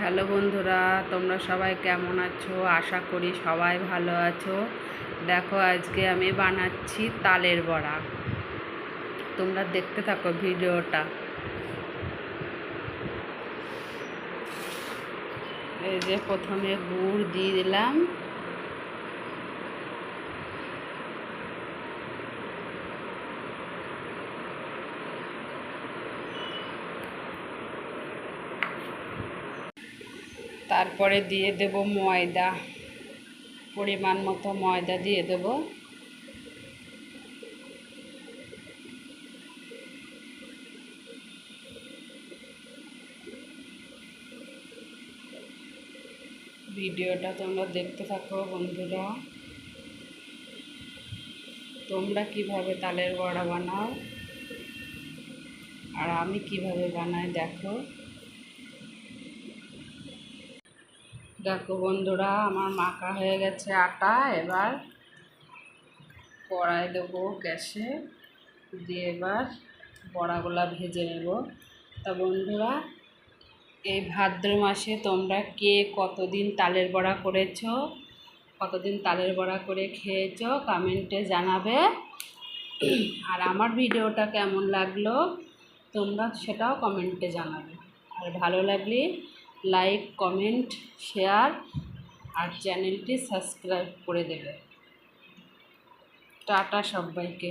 Hello বন্ধুরা, তোমরা সবাই কেমন আছো? আশা করি সবাই ভালো আছো। দেখো, আজকে আমি বানাচ্ছি তালের বড়া। তোমরা দেখতে থাকো ভিডিওটা। এই যে প্রথমে গুড় দিয়ে দিলাম। তারপরে দিয়ে দেব ময়দা, পরিমাণ মতো ময়দা দিয়ে দেব। ভিডিওটা তোমরা দেখতে থাকো বন্ধুরা। তোমরা কীভাবে তালের বড়া বানাও? আর আমি কীভাবে বানাই, দেখো। দেখো বন্ধুরা, আমার মাখা হয়ে গেছে আটা। এবার কড়াই দেবো গ্যাসে। দিয়ে এবার বড়াগুলা ভেজে নেব। তা বন্ধুরা, এই ভাদ্র মাসে তোমরা কে কতদিন তালের বড়া করেছ? কতদিন তালের বড়া করে খেয়েছো? কমেন্টে জানাবে। আর আমার ভিডিওটা কেমন লাগল, তোমরা সেটাও কমেন্টে জানাবে। আর ভালো লাগলে লাইক কমেন্ট শেয়ার আর চ্যানেলটি সাবস্ক্রাইব করে দেবে। টাটা সবাইকে।